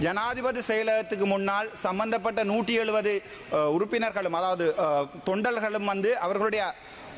ஜனாதிபதி செயலகத்துக்கு முன்னால் சம்பந்தப்பட்ட நூற்றி எழுபது உறுப்பினர்களும் அதாவது தொண்டர்களும் வந்து அவர்களுடைய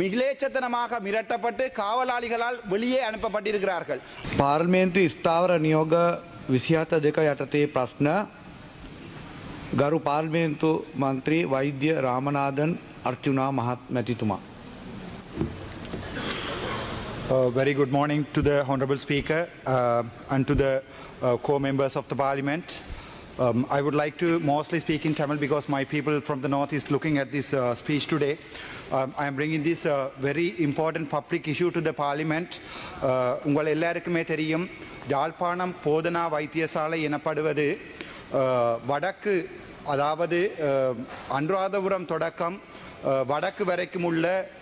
மிகிலேச்சத்தனமாக மிரட்டப்பட்டு காவலாளிகளால் வெளியே அனுப்பப்பட்டிருக்கிறார்கள் පාර්මේන්තු ස්ථාවර නියෝග විසිහත දෙක යටතේ ප්‍රශ්න ගරු පාර්මේන්තු මන්ත්‍රී වෛද්‍ය රාමනාදන් අර්චුනා මහත් මැතිතුමා. Uh, very good morning to the Honorable Speaker uh, and to the uh, co-members of the Parliament. Um, I would like to mostly speak in Tamil because my people from the north is looking at this uh, speech today. Um, I am bringing this uh, very important public issue to the Parliament. Uh, உங்கள் எல்லாருக்குமே தெரியும் யாழ்ப்பாணம் போதனா வைத்தியசாலை எனப்படுவது uh, வடக்கு அதாவது uh, Anuradhapura தொடக்கம் uh, வடக்கு வரைக்கும் உள்ள அஹ்,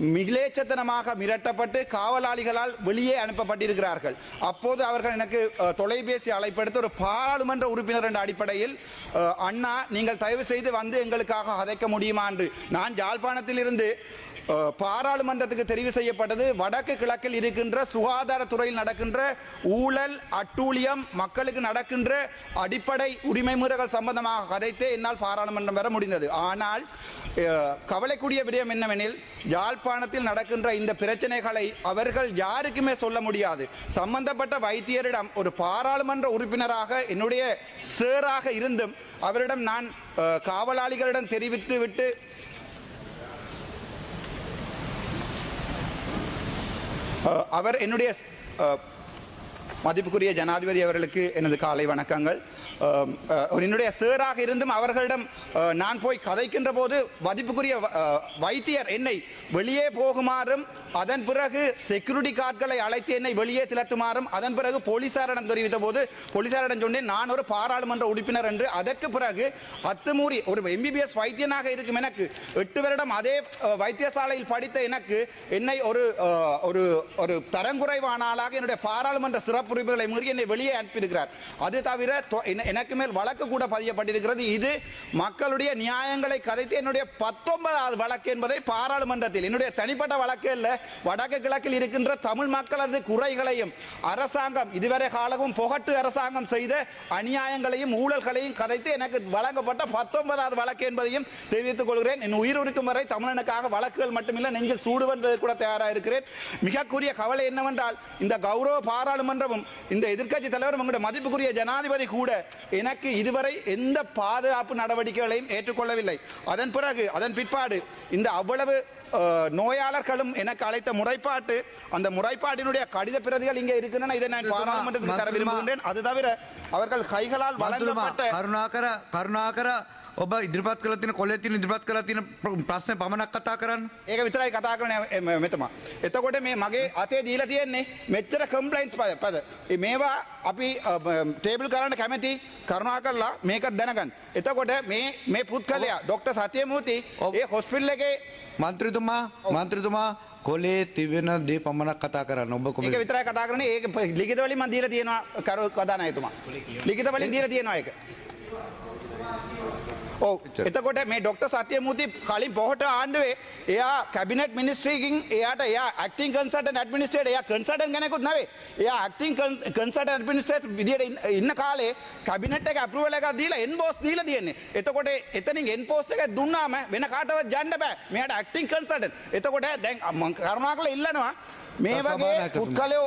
மிகிலேச்சத்தனமாக மிரட்டப்பட்டு காவலாளிகளால் வெளியே அனுப்பப்பட்டிருக்கிறார்கள். அப்போது அவர்கள் எனக்கு தொலைபேசி அழைப்படுத்த ஒரு பாராளுமன்ற உறுப்பினர் என்ற அடிப்படையில் அண்ணா நீங்கள் தயவு செய்து வந்து எங்களுக்காக அதைக்க முடியுமா? என்று. நான் யாழ்ப்பாணத்திலிருந்து பாராளுமன்றத்துக்கு தெரிவு செய்யப்பட்டது. வடக்கு கிழக்கில் இருக்கின்ற சுகாதாரத்துறையில் நடக்கின்ற ஊழல் அட்டூழியம் மக்களுக்கு நடக்கின்ற அடிப்படை உரிமை மீறல்கள் சம்பந்தமாக கதைத்தே என்னால் பாராளுமன்றம் வர முடிந்தது. ஆனால் கவலைக்கூடிய விடயம் என்னவெனில் யாழ்ப்பாணத்தில் நடக்கின்ற இந்த பிரச்சனைகளை அவர்கள் யாருக்குமே சொல்ல முடியாது. சம்பந்தப்பட்ட வைத்தியரிடம் ஒரு பாராளுமன்ற உறுப்பினராக என்னுடைய சேராக இருந்தும் அவரிடம் நான் காவலாளிகளிடம் தெரிவித்து விட்டு Uh, அவர் என்னுடைய uh, மதிப்புக்குரிய ஜனாதிபதி அவர்களுக்கு எனது காலை வணக்கங்கள். என்னுடைய சேராக இருந்தும் அவர்களிடம் நான் போய் கதைக்கின்ற போது மதிப்புக்குரிய வ- வைத்தியர் என்னை வெளியே போகுமாறும் அதன் பிறகு செக்யூரிட்டி கார்டுகளை அழைத்து என்னை வெளியே திரட்டுமாறும் அதன் பிறகு போலீசாரிடம் தெரிவித்த போது போலீசாரிடம் சொன்னேன் நான் ஒரு பாராளுமன்ற உறுப்பினர் என்று. அதற்கு பிறகு அத்துமூறி ஒரு எம்பிபிஎஸ் வைத்தியனாக இருக்கும் எனக்கு எட்டு வருடம் அதே வைத்தியசாலையில் படித்த எனக்கு என்னை ஒரு ஒரு ஒரு தரங்குறைவான ஆளாக என்னுடைய பாராளுமன்ற சிறப்பு குறிப்புகளை மீறி என்னை வெளியே அனுப்பியிருக்கிறார். அது தவிர எனக்கு மேல் வழக்கு கூட பதியப்பட்டிருக்கிறது. இது மக்களுடைய நியாயங்களை கதைத்து என்னுடைய பத்தொன்பதாவது வழக்கு என்பதை பாராளுமன்றத்தில் என்னுடைய தனிப்பட்ட வழக்கு அல்ல வடக்கு கிழக்கில் இருக்கின்ற தமிழ் மக்களது குறைகளையும் அரசாங்கம் இதுவரை காலமும் புகட்டு அரசாங்கம் செய்த அநியாயங்களையும் ஊழல்களையும் கதைத்து எனக்கு வழங்கப்பட்ட பத்தொன்பதாவது வழக்கு என்பதையும் தெரிவித்துக் கொள்கிறேன். என் உயிர் இருக்கும் வரை தமிழனுக்காக வழக்குகள் மட்டுமில்லை நெஞ்சில் சூடுவென்பது கூட தயாராக இருக்கிறேன். மிகக்குரிய கவலை என்னவென்றால் இந்த கௌரவ பாராளுமன்றமும் இந்த எதிர்க்கட்சி தலைவர் உங்களுடைய மதிப்புக்குரிய ஜனாதிபதி கூட எனக்கு இதுவரை எந்த பாதுகாப்பு நடவடிக்கைகளையும் ஏற்றுக்கொள்ளவில்லை. அதன் பிறகு அதன் பிற்பாடு இந்த அவ்வளவு நோயாளர்களும் எனக்கு அழைத்த முறைப்பாட்டு அந்த முறைப்பாட்டினுடைய கடித பிரதிகள் இங்கே இருக்கின்றன இதை நான் பாராளுமன்றத்துக்கு தர விரும்புகின்றேன் அது தவிர அவர்கள் கைகளால் මන්තුතුමා வழங்கப்பட்ட කරුණාකර කරුණාකර ඔබ ඉදිරිපත් කළ තින කොල්ල තින ඉදිරිපත් කළ තින ප්‍රශ්න පමණක් කතා කරන්න ඒක විතරයි කතා කරන මෙතම. එතකොට මේ මගේ අතේ දීලා තියෙන්නේ මෙච්චර කම්පලයින්ස් පද පද. ඒ මේවා අපි ටේබල් කරන්න කැමති කරුණා කරලා මේකත් දැනගන්න. එතකොට මේ මේ පුද්ගලයා ඩොක්ටර් සත්‍යමූර්ති ඔව්. ඒ හොස්පිටල් එකේ මන්ත්‍රතුමා මන්ත්‍රතුමා කොලේ තිබෙන දේ පමණක් කතා කරන්න. ඔබ කොම ඒක විතරයි කතා කරන්නේ. ඒක ලිඛිත වලින් මම දීලා තියෙනවා කරු කදානායතුමා. ලිඛිත වලින් දීලා තියෙනවා ඒක. ඔව් එතකොට මේ ඩොක්ටර් සත්‍යමූර්ති කලින් පොහොට ආණ්ඩුවේ එයා කැබිනට් මිනිස්ට්‍රීකින් එයාට එයා ඇක්ටිං කන්සල්ටන්ට් ඇඩ්මිනිස්ට්‍රේටර් එයා කන්සල්ටන්ට් කෙනෙකුත් නෙවෙයි. එයා ඇක්ටිං කන්සල්ටන්ට් ඇඩ්මිනිස්ට්‍රේටර් විදියට ඉන්න- කාලේ කැබිනට් එක අප්‍රූවල් එකක් දීලා එන්බෝස් දීලා තියෙන්නේ. එතකොට එතනින් එන්පෝස්ට් එක දුන්නාම වෙන කාටවත් යන්න බෑ. මෙයාට ඇක්ටිං කන්සල්ටන්ට්. එතකොට දැන් මම කරුණාකරලා ඉල්ලනවා මේ වගේ. පුද්ගලයෝ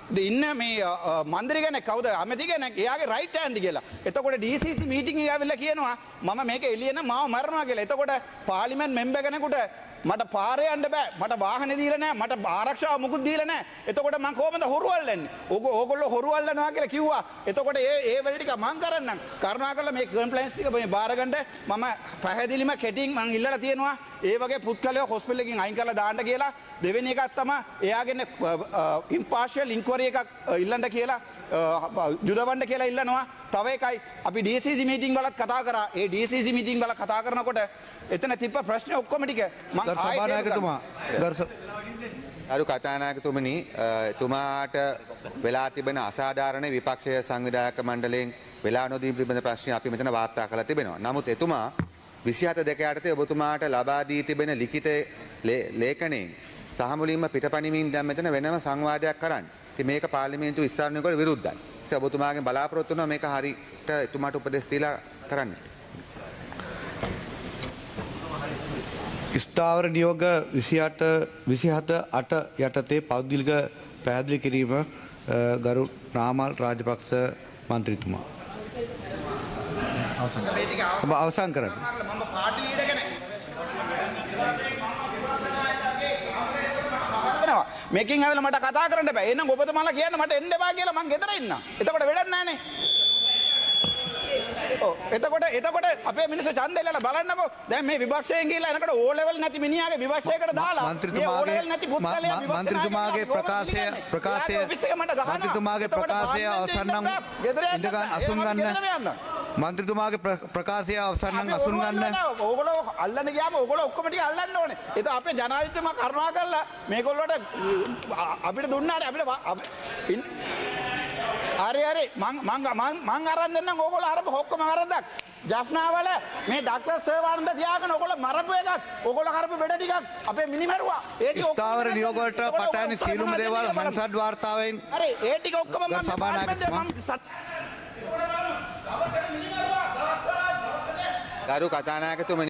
ද ඉන්න මේ මන්දිරි කෙනෙක් කවුද? අමති කෙනෙක් එයාගේ රයිට් හෑන්ඩ් කියලා. එතකොට DCC මීටින් එක ඇවිල්ලා කියනවා මම මේක එළියන මාව මරනවා කියලා. එතකොට පාර්ලිමේන්ත් මෙම්බර් කෙනෙකුට මට පාරේ යන්න බෑ. මට වාහනේ දීලා නැහැ මට ආරක්ෂාව මුකුත් දීලා නැහැ එතකොට මං කොහොමද හොරු අල්ලන්නේ ඕක ඕගොල්ලෝ හොරු අල්ලනවා කියලා කිව්වා. එතකොට ඒ ඒ වෙල ටික මං කරන්නම්. කරුණාකරලා මේ කම්ප්ලයින්ස් ටික මේ බාර ගන්න මම පැහැදිලිම කෙටින් මං ඉල්ලලා තියෙනවා. ඒ වගේ පුත්කලයෝ හොස්පිටල් එකකින් අයින් කරලා දාන්න කියලා. දෙවෙනි එකක් තමයි එයාගෙන ඉම්පාර්ෂල් ඉන්ක්වරි එකක් අ, ඉල්ලන්න කියලා අ, යුදවන්න කියලා ඉල්ලනවා තව එකයි අපි DCC මීටින් වලත් කතා කරා ඒ DCC මීටින් වල කතා කරනකොට එතන තිබ්බ ප්‍රශ්න ඔක්කොම ටික මං ගරු ආයෙත් ඒක සභානායකතුමා අරු කතානායකතුමනි එතුමාට වෙලා තිබෙන අසාධාරණ විපක්ෂය සංවිධායක මණ්ඩලයෙන් වෙලා නොදී පිළිබඳ ප්‍රශ්න අපි මෙතන වාර්තා කරලා තිබෙනවා. නමුත් එතුමා 27 දෙක යටතේ ඔබතුමාට ලබා දී තිබෙන ලිඛිත ලේ- ලේඛනයෙන් සහ මුලින්ම පිටපණිමින් දැන් මෙතන වෙනම සංවාදයක් කරන්න. ඉතින් මේක පාර්ලිමේන්තු විස්තරණයකට විරුද්ධයි. ඒ ඔබතුමාගෙන් බලාපොරොත්තු වෙනවා මේක හරියට එතුමාට උපදෙස් දීලා කරන්න. ස්ථාවර නියෝග විසියට විසිහත අට යටතේ පෞද්ගලික පැහැදිලි කිරීම ගරු නාමල් රාජපක්ෂ මන්ත්‍රීතුමා. අවසන් ඔබ අවසන් කරන්න. මම පාටි ලීඩර් කෙනෙක් මේකින් ඇවිල්ලා මට කතා කරන්න බෑ. එහෙනම් ඔබතුමාලා කියන්න මට එන්න එපා කියලා මං ගෙදර ඉන්නම්. එතකොට වැඩක් නෑනේ. එතකොට එතකොට අපේ මිනිස්සු ඡන්දය ඉල්ලලා බලන්නකෝ. දැන් මේ විභක්ෂයෙන් ගිහලා එනකොට ඕ ලෙවල් නැති මිනිහාගේ විභක්ෂයකට දාලා මන්ත්‍රීතුමාගේ මන්ත්‍රීතුමාගේ ප්‍රකාශය ප්‍රකාශය මන්ත්‍රීතුමාගේ ප්‍රකාශය අවසන් නම් ඉඳගන් අසුන් ගන්න මන්ත්‍රතුමාගේ ප්‍රකාශය අවසන්නන් අසුන් ගන්න ඕගොල අල්ලන්න ගයාම ඔගොල ඔක්කමට අල්ලන්න ඕන එත අපේ ජනාධිතම කරුණා කරලා මේකොල්ලොට අපිට දුන්නාට අපිට අරි අරි මං අරන් දෙන්න ඕගොල අරම හොක්කම අරදක් ජස්නාවල මේ ඩක්ල සේවාන්ද තියාගෙන ඔකොල මරපු එකක් ඔකොල කරපු වැඩ ටිකක් අපේ මිනිමැරුවා ඒ ස්ථාවර නියෝගට පටයන සියලුම දේවල් මන්සඩ් වාර්තාවෙන් ඒ ටික ඔක්කම සබානක් ගරු කතානායකතුමනි.